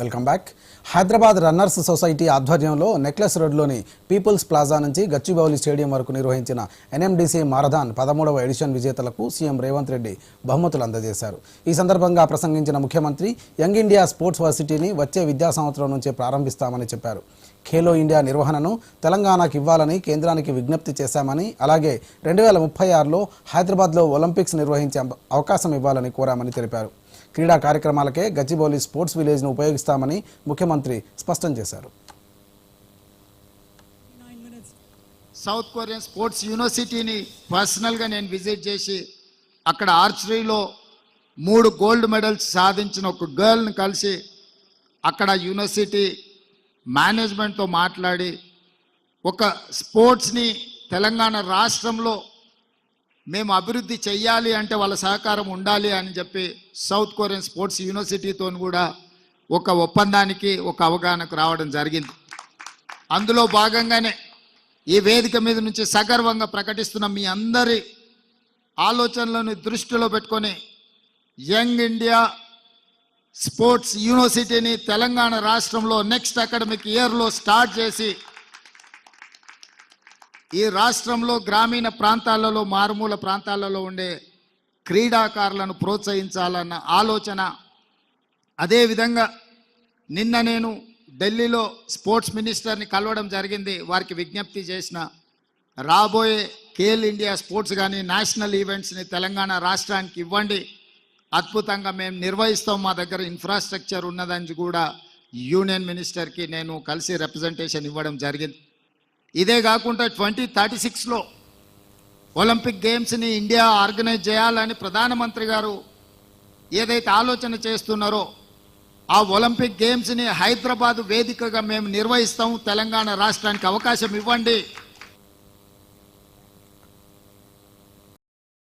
Welcome back. Hyderabad runners society ఆధ్వర్యంలో necklace రోడ్లోని peoples plaza నుంచి గచ్చిబౌలి స్టేడియం వరకు నిర్వహించిన ఎన్ఎండిసి మారథాన్ పదమూడవ ఎడిషన్ విజేతలకు సీఎం రేవంత్ రెడ్డి బహుమతులు అందజేశారు. ఈ సందర్భంగా ప్రసంగించిన ముఖ్యమంత్రి యంగ్ ఇండియా స్పోర్ట్స్ వర్సిటీని వచ్చే విద్యా సంవత్సరం నుంచే ప్రారంభిస్తామని చెప్పారు. ఖేలో ఇండియా నిర్వహణను తెలంగాణకు ఇవ్వాలని కేంద్రానికి విజ్ఞప్తి చేశామని అలాగే రెండు వేల ముప్పై ఆరులో హైదరాబాద్లో ఒలింపిక్స్ నిర్వహించే అవకాశం ఇవ్వాలని కోరామని తెలిపారు. క్రీడా కార్యక్రమాలకే గచ్చిబౌలి స్పోర్ట్స్ విలేజ్ను ఉపయోగిస్తామని ముఖ్యమంత్రి స్పష్టం చేశారు. సౌత్ కొరియన్ స్పోర్ట్స్ యూనివర్సిటీని పర్సనల్గా నేను విజిట్ చేసి అక్కడ ఆర్చరీలో మూడు గోల్డ్ మెడల్స్ సాధించిన ఒక గర్ల్ని కలిసి అక్కడ యూనివర్సిటీ మేనేజ్మెంట్తో మాట్లాడి ఒక స్పోర్ట్స్ని తెలంగాణ రాష్ట్రంలో మేము అభివృద్ధి చెయ్యాలి అంటే వాళ్ళ సహకారం ఉండాలి అని చెప్పి సౌత్ కొరియన్ స్పోర్ట్స్ యూనివర్సిటీతో కూడా ఒక ఒప్పందానికి ఒక అవగాహనకు రావడం జరిగింది. అందులో భాగంగానే ఈ వేదిక మీద నుంచి సగర్వంగా ప్రకటిస్తున్న మీ అందరి ఆలోచనలను దృష్టిలో పెట్టుకొని యంగ్ ఇండియా స్పోర్ట్స్ యూనివర్సిటీని తెలంగాణ రాష్ట్రంలో నెక్స్ట్ అకాడమిక్ ఇయర్లో స్టార్ట్ చేసి ఈ రాష్ట్రంలో గ్రామీణ ప్రాంతాలలో మారుమూల ప్రాంతాలలో ఉండే క్రీడాకారులను ప్రోత్సహించాలన్న ఆలోచన అదేవిధంగా నిన్న నేను ఢిల్లీలో స్పోర్ట్స్ మినిస్టర్ని కలవడం జరిగింది. వారికి విజ్ఞప్తి చేసిన రాబోయే కేల్ ఇండియా స్పోర్ట్స్ కానీ నేషనల్ ఈవెంట్స్ని తెలంగాణ రాష్ట్రానికి ఇవ్వండి. అద్భుతంగా మేము నిర్వహిస్తాం. మా దగ్గర ఇన్ఫ్రాస్ట్రక్చర్ ఉన్నదని కూడా యూనియన్ మినిస్టర్కి నేను కలిసి రిప్రజెంటేషన్ ఇవ్వడం జరిగింది. ఇదే కాకుండా ట్వంటీ థర్టీ సిక్స్లో ఒలింపిక్ గేమ్స్ని ఇండియా ఆర్గనైజ్ చేయాలని ప్రధానమంత్రి గారు ఏదైతే ఆలోచన చేస్తున్నారో ఆ ఒలింపిక్ గేమ్స్ని హైదరాబాద్ వేదికగా మేము నిర్వహిస్తాం తెలంగాణ రాష్ట్రానికి అవకాశం ఇవ్వండి.